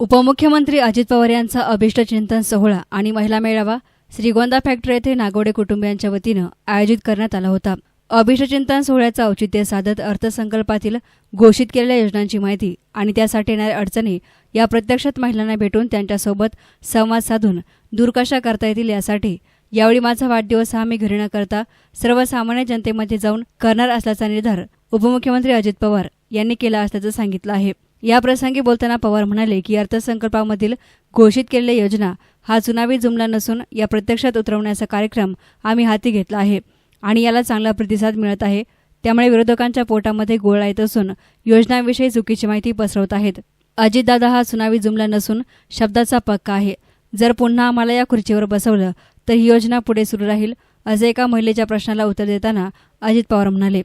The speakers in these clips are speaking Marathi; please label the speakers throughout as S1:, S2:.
S1: उपमुख्यमंत्री अजित पवार यांचा अभिष्ट चिंतन सोहळा आणि महिला मेळावा श्रीगोंदा फॅक्टरी येथे नागोडे कुटुंबियांच्या वतीनं आयोजित करण्यात आला होता. अभिष्ट चिंतन सोहळ्याचं औचित्य साधत अर्थसंकल्पातील घोषित केलेल्या योजनांची माहिती आणि त्यासाठी येणाऱ्या अडचणी या प्रत्यक्षात महिलांना भेटून त्यांच्यासोबत संवाद साधून दूर कशा करता येतील यासाठी यावेळी माझा वाढदिवस हा मी घरी न करता सर्वसामान्य जनतेमध्ये जाऊन करणार असल्याचा निर्धार उपमुख्यमंत्री अजित पवार यांनी केला असल्याचं सांगितलं आहे. या प्रसंगी बोलताना पवार म्हणाले की अर्थसंकल्पामधील घोषित केलेल्या योजना हा चुनावी जुमला नसून या प्रत्यक्षात उतरवण्याचा कार्यक्रम आम्ही हाती घेतला आहे आणि याला चांगला प्रतिसाद मिळत आहे. त्यामुळे विरोधकांच्या पोटामध्ये गोळा येत असून योजनांविषयी चुकीची माहिती पसरवत आहेत. अजितदादा हा चुनावी जुमला नसून शब्दाचा पक्का आहे. जर पुन्हा आम्हाला या खुर्चीवर बसवलं तर ही योजना पुढे सुरू राहील असे एका महिलेच्या प्रश्नाला उत्तर देताना अजित पवार म्हणाले.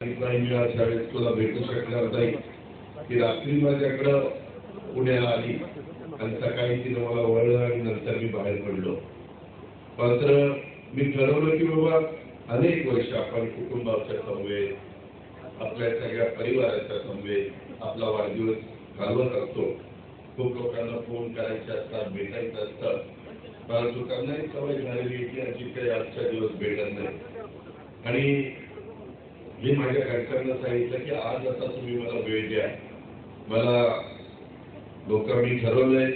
S2: परंतु शाळेत तुला भेटू शकणार नाही. ती रात्री माझ्याकडं पुण्याला आली आणि सकाळी तिनं मला वळलं आणि नंतर मी बाहेर पडलो. मात्र मी ठरवलं की बाबा अनेक वर्ष आपण कुटुंबाच्या समवेत आपल्या सगळ्या परिवाराच्या समवेत आपला वाढदिवस घालवत असतो. खूप लोकांना फोन करायचे असतात भेटायचं असतं. परंतु त्यांनाही सवय झालेली आहे की अशी काही आजच्या दिवस भेटत नाही? आणि मी माझ्या घरच्यांना सांगितलं की आज आता तुम्ही मला वेळ द्या. मला लोक मी ठरवलंय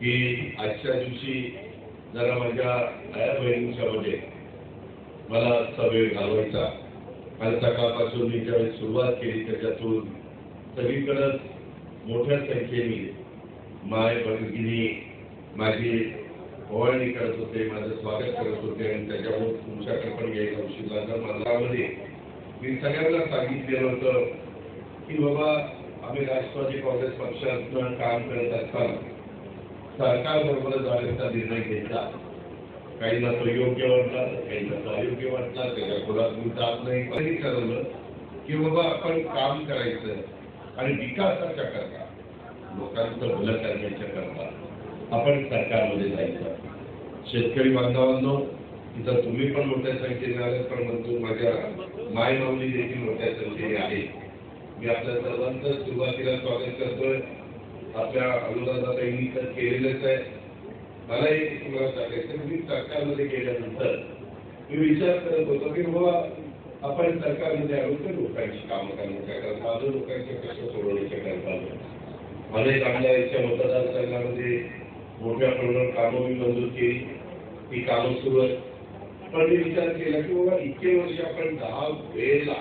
S2: की आजच्या दिवशी जरा माझ्या आया बहिणींच्या मध्ये मला असा वेळ घालवायचा. आणि सकाळपासून मी ज्यावेळी सुरुवात केली त्याच्यातून सगळीकडंच मोठ्या संख्येने माय भगिनी माझी ओवाळणी करत होते माझं स्वागत करत होते आणि त्याच्यामुळे तुमच्याकडे पण यायला उशीर लागला. मनामध्ये मी सगळ्यांना सांगितलेलं होतं की बाबा आम्ही राष्ट्रवादी काँग्रेस पक्षातनं काम करत असताना सरकार बरोबर जाण्याचा निर्णय घेतला. काहींना तो योग्य वाटला काहींना तो अयोग्य वाटला त्याच्या कुणात मी जात नाही. काही ठरवलं की बाबा आपण काम करायचं आणि विकासाच्या करता. लोकांचं भलं करण्याच्या करता. आपण सरकारमध्ये जायचं. शेतकरी बांधवांनो इथं तुम्ही पण मोठ्या संख्येने आले पण म्हणतो माझ्या माय माऊली देखील मोठ्या संख्येने आहे. मी आपल्या सर्वांचं सुरुवातीला स्वागत करतोय. आपल्या अनुदानाताईंनी तर केलेलंच आहे. मला एक तुम्हाला सांगायचं मी सरकारमध्ये गेल्यानंतर मी विचार करत होतो की बाबा आपण सरकारमध्ये आलो तर लोकांची कामं करण्याच्या करता आलो लोकांचे कष्ट सोडवण्याच्या करता आलो अनेक याच्या मतदारसंघामध्ये मोठ्या प्रमाणात कामं मी मंजूर केली. ती कामं सुरू आहेत. पण मी विचार केला की बाबा इतके वर्ष आपण दहा वेळेला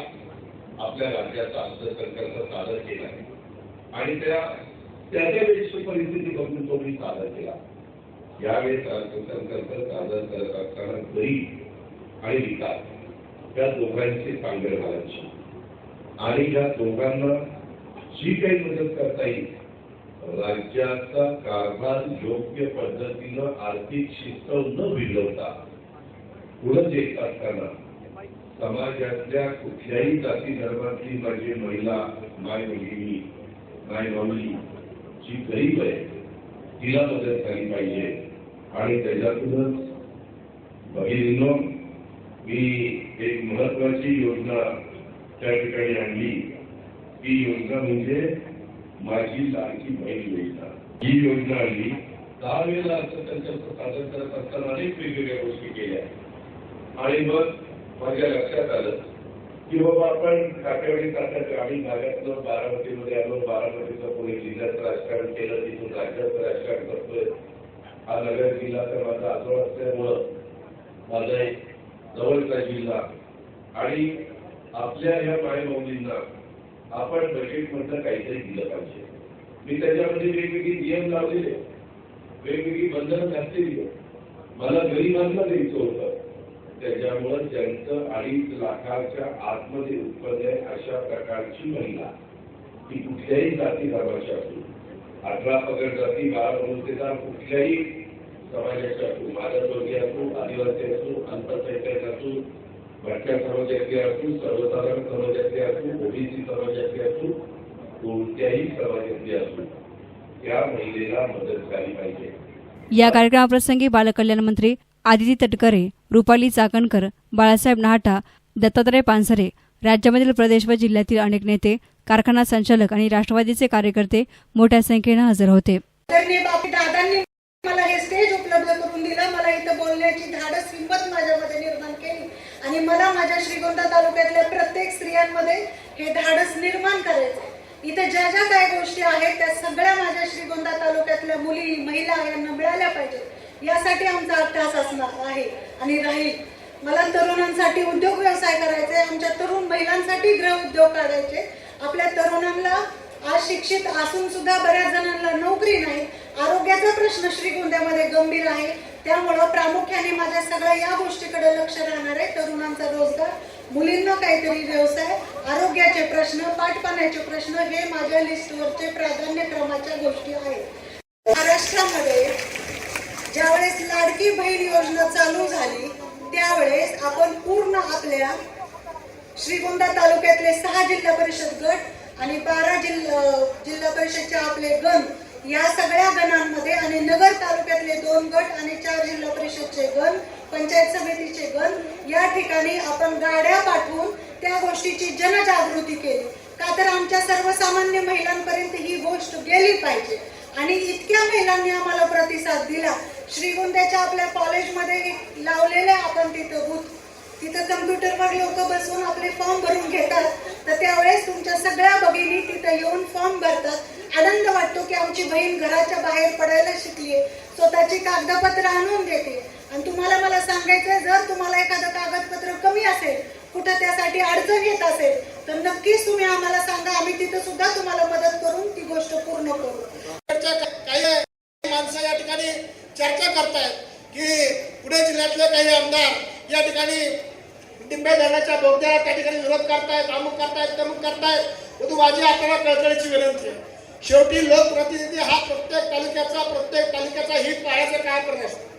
S2: आपल्या राज्याचा अर्थसंकल्प सादर केला आणि त्या त्याच्या वेळेची परिस्थिती बघून तो मी सादर केला. यावेळेस अर्थसंकल्प सादर करत असताना गरीब आणि विकास या दोघांची सांगड घालायची. आणि या दोघांना जी काही मदत करता येईल राज्याचा कारभार योग्य पद्धतीनं आर्थिक शिस्त न बिघडवता पुढे येत असताना समाजातल्या कुठल्याही जाती धर्मातली माझी महिला माय मुलगी माय माऊली जी गरीब आहे तिला मदत झाली पाहिजे. आणि त्याच्यातूनच भगिनीनो मी एक महत्वाची योजना त्या ठिकाणी आणली. ती योजना म्हणजे माझी लाडकी बहीण योजना. ही योजना आणली. दहा वेळेला असं त्यांच्या सादर करत असताना अनेक वेगवेगळ्या गोष्टी केल्या. आणि मग माझ्या लक्षात आलं की बाबा आपण काठेवाडी सारख्या ग्रामीण भागातलं बारामतीमध्ये आलो. बारामतीचं पुणे जिल्ह्याचं राजकारण केलं. तिथून राज्याचं राजकारण करतोय. हा नगर जिल्हा तर माझा आजोळ असल्यामुळं माझा एक जवळचा जिल्हा. आणि आपल्या या मायमौलींना आपण बजेटमधलं काहीतरी दिलं पाहिजे. मी त्याच्यामध्ये वेगवेगळी नियम लावलेले. वेगवेगळी बंधनं घातलेली. मला गरिबांना द्यायचं होतं. त्याच्यामुळं त्यांचं अडीच लाखाच्या आतमध्ये उत्पन्न आहे अशा प्रकारची महिला. ती कुठल्याही जाती धर्माची असू अठरा पगड जाती बारा मनुष्यदार कुठल्याही समाजाच्या असू मागासवर्गीय असू आदिवासी असू अल्पसंख्याक असू भटक्या समाजातले असू सर्वसाधारण समाजातले असू ओबीसी समाजातले असू कोणत्याही समाजातले असू त्या महिलेला मदत झाली पाहिजे.
S1: या कार्यक्रमाप्रसंगी बालकल्याण मंत्री आदिती तटकरे रुपाली चाकणकर बाळासाहेब नाहटा दत्तात्रय पानसरे राज्यामधील प्रदेश व जिल्ह्यातील अनेक नेते कारखाना संचालक आणि राष्ट्रवादीचे कार्यकर्ते मोठ्या संख्येनं हजर होते.
S3: मला हे स्टेज उपलब्ध करून दिलं. मला इथं बोलण्याची धाडस हिंमत माझ्यामध्ये निर्माण केली. आणि मला माझ्या श्रीगोंदा तालुक्यातल्या प्रत्येक स्त्रियांमध्ये हे धाडस निर्माण करायचं इथं ज्या ज्या काही गोष्टी आहेत त्या सगळ्या माझ्या श्रीगोंदा तालुक्यातल्या मुली महिला यांना मिळाल्या पाहिजेत. यासाठी आमचा अभ्यास असणार आहे. आणि राहील मला तरुणांसाठी उद्योग व्यवसाय करायचे आमच्या तरुण महिलांसाठी गृह उद्योग काढायचे. आपल्या तरुणांना आज शिक्षित असून सुद्धा बऱ्याच जणांना नोकरी नाही. आरोग्याचा प्रश्न श्रीगोंद्यामध्ये गंभीर आहे. त्यामुळं प्रामुख्याने माझ्या सगळ्या या गोष्टीकडे लक्ष राहणार आहे. तरुणांचा रोजगार मुलींना काहीतरी व्यवसाय आरोग्याचे प्रश्न पाठपाण्याचे प्रश्न हे माझ्या लिस्टवरचे प्राधान्यक्रमाच्या गोष्टी आहेत. महाराष्ट्रामध्ये ज्यावेळेस लाडकी बहीण योजना चालू झाली त्यावेळेस आपण पूर्ण आपल्या श्रीगोंदा तालुक्यातले सहा जिल्हा परिषद गट आणि बारा जिल्हा जिल्हा परिषदचे आपले गण या सगळ्या गणांमध्ये आणि नगर तालुक्यातले दोन गट आणि चार जिल्हा परिषदचे गण पंचायत समितीचे गण या ठिकाणी आपण गाड्या पाठवून त्या गोष्टीची जनजागृती केली. का तर आमच्या सर्वसामान्य महिलांपर्यंत ही गोष्ट गेली पाहिजे आणि इतक्या महिलांनी आम्हाला प्रतिसाद दिला. श्रीगुंद्याच्या आपल्या कॉलेजमध्ये लावलेले आपण तिथं बुथ. तिथं कम्प्युटरवर लोक बसून आपले फॉर्म भरून घेतात. तर त्यावेळेस तुमच्या सगळ्या भगिनी तिथं येऊन फॉर्म भरतात. आनंद वाटतो की आमची बहीण घराच्या बाहेर पडायला शिकली स्वतःची कागदपत्र आणून देते आणि तुम्हाला मला सांगायचं जर तुम्हाला एखादं कागदपत्र कमी असेल कुठं त्यासाठी अडचण येत असेल तर नक्कीच तुम्ही आम्हाला सांगा आम्ही तिथं सुद्धा तुम्हाला मदत करून ती गोष्ट पूर्ण करू
S4: च्या काही माणसं या ठिकाणी चर्चा करतायत की पुणे जिल्ह्यातले काही आमदार या ठिकाणी डिंबे धरणाच्या बोगद्याला त्या ठिकाणी विरोध करतायत अमुक करतायत तमुक करतायत परंतु माझी आपल्याला कळकळीची विनंती आहे. शेवटी लोकप्रतिनिधी हा प्रत्येक तालुक्याचा प्रत्येक तालुक्याचा हित पाहण्याचं काम करत असतो.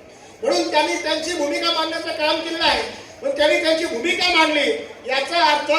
S4: म्हणून त्यांनी त्यांची भूमिका मांडण्याचं काम केलेलं आहे. पण त्यांनी त्यांची भूमिका मांडली याचा अर्थ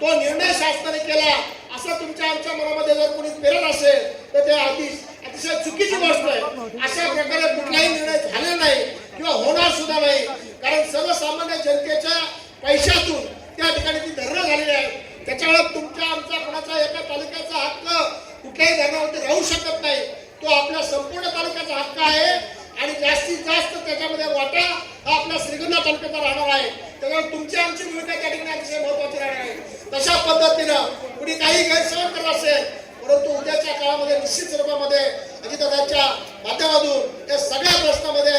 S4: तो निर्णय शासनाने केला. असं तुमच्या आमच्या मनामध्ये जर कोणी पेरत असेल तर ते अतिशय अतिशय चुकीची गोष्ट आहे. अशा प्रकारे कुठलाही निर्णय झाला नाही. किंवा होणार सुद्धा नाही. कारण सर्वसामान्य जनतेच्या पैशातून त्या ठिकाणी ती धरणं झालेली आहे त्याच्यामुळे तुमच्या आमच्या कोणाचा एका तालुक्याचा हक्क कुठल्याही धरणावरती राहू शकत नाही. तो आपल्या संपूर्ण तालुक्याचा हक्क आहे. आणि जास्तीत जास्त त्याच्यामध्ये वाटा हा आपल्या श्रीगंधा तालुक्याचा राहणार आहे. त्याच्यामुळे तुमची आमची भूमिका त्या ठिकाणी अतिशय महत्वाची राहणार आहे. तशा पद्धतीनं कुणी काही गैरसमज करत असेल परंतु उद्याच्या काळामध्ये निश्चित स्वरूपामध्ये अजितदादाच्या माध्यमातून या सगळ्या प्रश्नामध्ये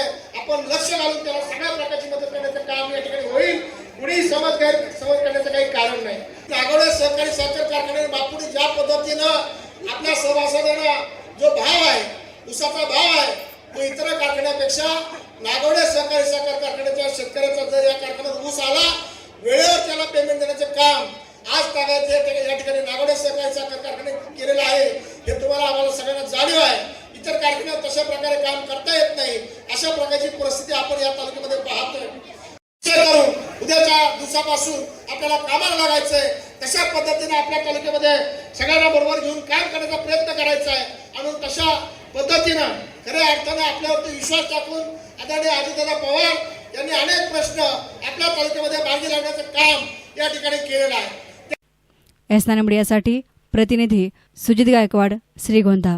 S4: आपण लक्ष घालून त्याला सगळ्या प्रकारची मदत करण्याचं काम या ठिकाणी होईल. कुणीही समज गैर समज करण्याचं काही कारण नाही. नागोडे सहकारी साखर कारखान्याने बापूने ज्या पद्धतीनं आपल्या सभासदांना जो भाव आहे उसाचा भाव आहे तो इतर कारखान्यापेक्षा नागोडे सहकारी साखर कारखान्याच्या शेतकऱ्याचा जर या कारखान्यात ऊस आला वेळेवर त्याला पेमेंट देण्याचं काम आज तागायचं या ठिकाणी नागोडे सहकारी साखर कारखान्यात केलेलं आहे हे तुम्हाला आम्हाला सगळ्यांना जाणीव आहे इतर कारखान्यात तशा प्रकारे काम करता येत नाही अशा प्रकारची परिस्थिती आपण या तालुक्यामध्ये पाहतोय निश्चय करून उद्याच्या दिवसापासून आपल्याला कामाला लागायचंय तशा पद्धतीने आपल्या तालुक्यामध्ये सगळ्यांना बरोबर घेऊन काम करण्याचा प्रयत्न करायचा आहे आणि तशा पद्धतीनं खऱ्या अर्थानं आपल्यावरती विश्वास टाकून आदरणीय आदित्यदा पवार यांनी अनेक प्रश्न आपल्या तालुक्यामध्ये मार्गी लावण्याचं काम या ठिकाणी केलेलं आहे.
S1: एस मीडियासाठी प्रतिनिधी सुजित गायकवाड श्रीगोंदा.